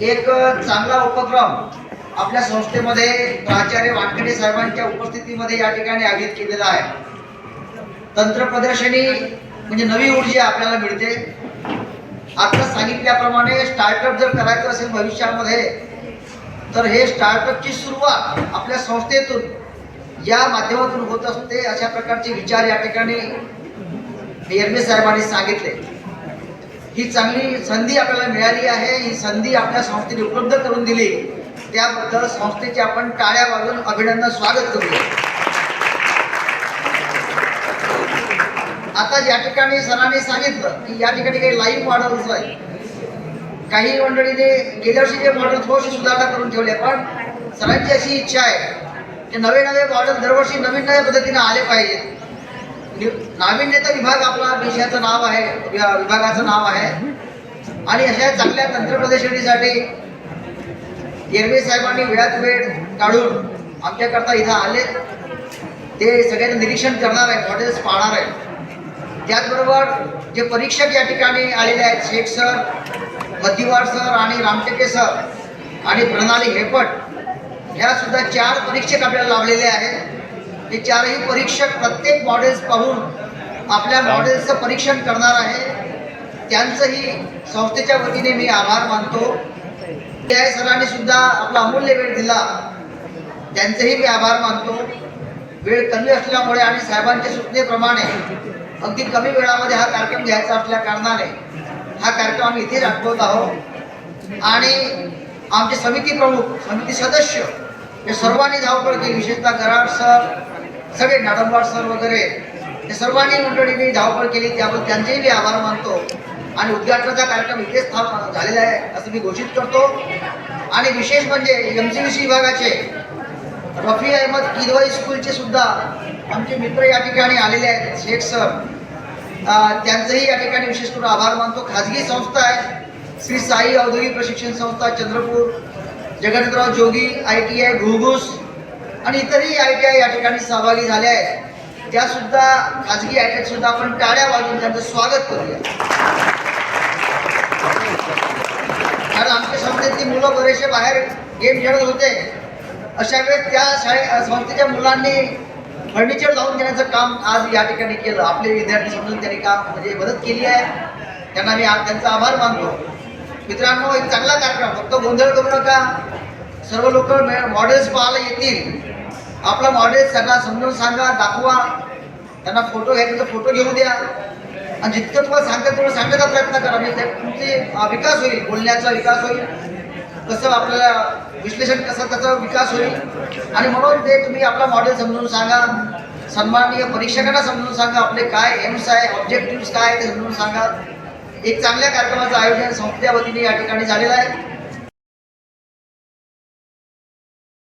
एक चांगला उपक्रम आपल्या संस्थेमध्ये प्राचार्य वानखेडे साहेबांच्या उपस्थितीमध्ये या ठिकाणी आयोजित केलेला आहे. तंत्र प्रदर्शनी म्हणजे नवी ऊर्जा आपल्याला मिळते. आता सांगितल्याप्रमाणे स्टार्टअप जर करायचं असेल भविष्यामध्ये तर हे स्टार्टअपची सुरुवात आपल्या संस्थेतून या माध्यमातून होत असते अशा प्रकारचे विचार या ठिकाणी एम साहेबांनी सांगितले. ही चांगली संधी आपल्याला मिळाली आहे. ही संधी आपल्या संस्थेने उपलब्ध करून दिली. त्याबद्दल संस्थेचे आपण टाळ्या वाजून अभिनंदन स्वागत करूया आता या ठिकाणी सरांनी सांगितलं की या ठिकाणी काही लाईव्ह मॉडेल्स आहे काही मंडळीने गेल्या वर्षी जे मॉडेल थोडीशी सुधारणा करून ठेवले पण सरांची अशी इच्छा आहे की नवे नवे मॉडेल दरवर्षी नवीन नव्या पद्धतीने आले पाहिजेत. नाविन्यता विभाग आपला विषयाचं नाव आहे विभा- विभागाचं नाव आहे. आणि अशा चांगल्या तंत्रप्रदर्शनीसाठी येरवे साहेबांनी वेळात वेळ काढून आमच्याकरता इथं आले. ते सगळ्यांचं निरीक्षण करणार आहे मॉडेल्स पाहणार आहे त्याचबरोबर जे परीक्षक या ठिकाणी आलेले आहेत शेख सर मध्तीवार सर आणि रामटेके सर आणि प्रणाली हेपट ह्या सुद्धा चार परीक्षक आपल्याला लावलेले आहेत. हे चारही परीक्षक प्रत्येक मॉडेल्स पाहून आपल्या मॉडेल्सचं परीक्षण करणार आहे. त्यांचंही संस्थेच्या वतीने मी आभार मानतो. त्या सरांनी सुद्धा आपला अमूल्य वेळ दिला. त्यांचेही मी आभार मानतो. वेळ कमी असल्यामुळे आणि साहेबांच्या सूचनेप्रमाणे अगदी कमी वेळामध्ये हा कार्यक्रम घ्यायचा असल्या कारणाने हा कार्यक्रम आम्ही इथेच आठवत आहोत. आणि आमचे समिती प्रमुख समिती सदस्य हे सर्वांनी धावपळ केली. विशेषतः गराड सर सगळे नाडंबार सर वगैरे हे सर्वांनी मंडळींनी धावपळ केली त्याबद्दल त्यांचेही मी आभार मानतो. आणि उद्घाटनाचा कार्यक्रम इथेच थांब झालेला आहे असं मी घोषित करतो. आणि विशेष म्हणजे एम सी विभागाचे रफी अहमद किदवाई स्कूलचे सुद्धा आमचे मित्र या ठिकाणी आलेले आहेत शेख सर. त्यांचंही या ठिकाणी विशेष करून आभार मानतो. खाजगी संस्था आहे श्री साई औद्योगिक प्रशिक्षण संस्था Chandrapur. Jagannathrao Jogi I T I Ghughus आणि इतरही आय टी आय या ठिकाणी सहभागी झाले आहेत. त्या सुद्धा खाजगी आय टी सुद्धा आपण टाळ्या वाजून त्यांचं स्वागत करूया. कारण आमच्या संस्थेतली मुलं बरेचसे बाहेर गेम खेळत होते. अशा वेळेस त्या शाळे संस्थेच्या मुलांनी फर्निचर लावून देण्याचं काम आज या ठिकाणी केलं. आपले विद्यार्थी समजून त्यांनी काम म्हणजे मदत केली आहे. त्यांना मी त्यांचा आभार मानतो. मित्रांनो एक चांगला कार्यक्रम फक्त गोंधळ करू नका. सर्व लोक मॉडेल्स पाहायला येतील. आपला मॉडेल्स त्यांना समजून सांगा दाखवा. त्यांना फोटो घ्यायचे तर फोटो घेऊ द्या. आणि जितकं तुम्हाला सांगता तेवढं सांगण्याचा प्रयत्न करा. म्हणजे तुमचे विकास होईल. बोलण्याचा विकास होईल. कसं आपल्याला विश्लेषण कसं त्याचा विकास होईल. आणि म्हणून ते तुम्ही आपला मॉडेल समजून सांगा. सन्माननीय परीक्षकांना समजून सांगा. आपले काय एम्स आहे ऑब्जेक्टिव्ह काय आहे ते समजून सांगा. एक चांगल्या कार्यक्रमाचं आयोजन संस्थेच्या वतीने या ठिकाणी झालेलं आहे.